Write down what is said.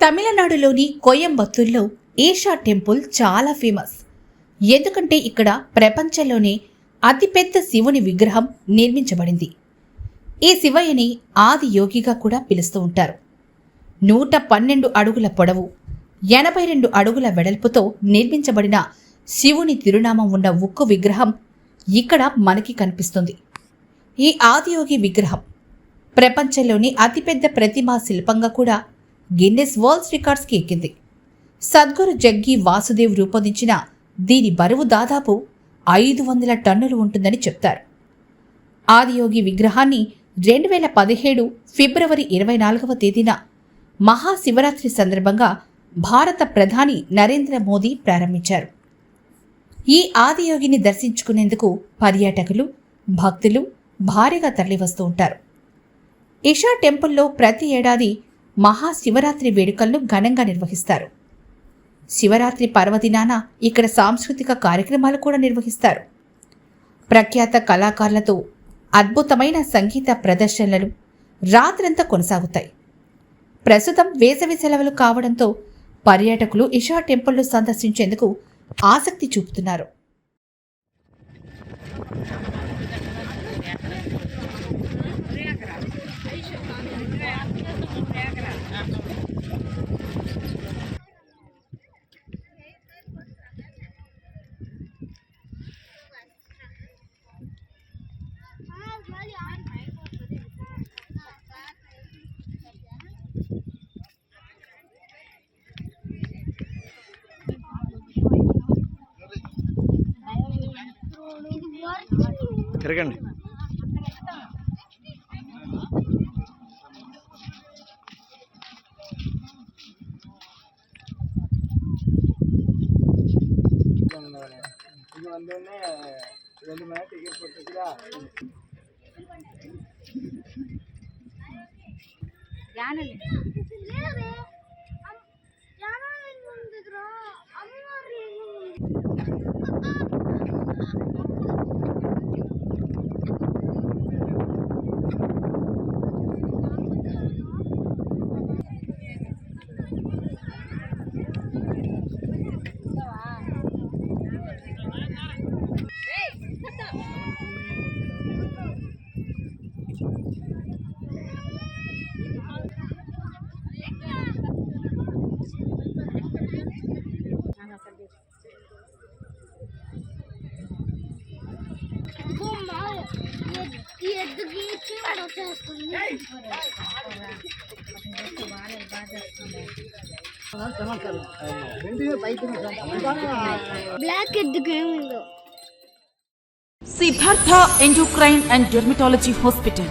తమిళనాడులోని కోయంబత్తూర్లో ఈషా టెంపుల్ చాలా ఫేమస్. ఎందుకంటే ఇక్కడ ప్రపంచంలోనే అతిపెద్ద శివుని విగ్రహం నిర్మించబడింది. ఈ శివయ్యని ఆది యోగిగా కూడా పిలుస్తూ ఉంటారు. నూట పన్నెండు అడుగుల పొడవు ఎనభై రెండు అడుగుల వెడల్పుతో నిర్మించబడిన శివుని తిరునామం ఉన్న ఉక్కు విగ్రహం ఇక్కడ మనకి కనిపిస్తుంది. ఈ ఆదియోగి విగ్రహం ప్రపంచంలోని అతిపెద్ద ప్రతిమా శిల్పంగా కూడా గిన్నెస్ వరల్డ్ రికార్డ్స్కి ఎక్కింది. సద్గురు జగ్గి వాసుదేవ్ రూపొందించిన దీని బరువు దాదాపు ఐదు వందల టన్నులు ఉంటుందని చెప్తారు. ఆదియోగి విగ్రహాన్ని రెండు వేల పదిహేడు ఫిబ్రవరి ఇరవై నాలుగవ తేదీన మహాశివరాత్రి సందర్భంగా భారత ప్రధాని నరేంద్ర మోదీ ప్రారంభించారు. ఈ ఆదియోగిని దర్శించుకునేందుకు పర్యాటకులు భక్తులు భారీగా తరలివస్తూ ఉంటారు. ఇషా టెంపుల్లో ప్రతి ఏడాది మహాశివరాత్రి వేడుకలను ఘనంగా నిర్వహిస్తారు. శివరాత్రి పర్వదినాన ఇక్కడ సాంస్కృతిక కార్యక్రమాలు కూడా నిర్వహిస్తారు. ప్రఖ్యాత కళాకారులతో అద్భుతమైన సంగీత ప్రదర్శనలు రాత్రంతా కొనసాగుతాయి. ప్రస్తుతం వేసవి సెలవులు కావడంతో పర్యాటకులు ఇషా టెంపుల్ను సందర్శించేందుకు ఆసక్తి చూపుతున్నారు. తిరగండి இது வந்தோடனே ரெண்டு மணி நேரம் டிக்கெட் போட்டுருக்குதா ఎద్దుకి బ్లాక్ ఎద్దుకి ఏముందో? Siddhartha endocrine and dermatology hospital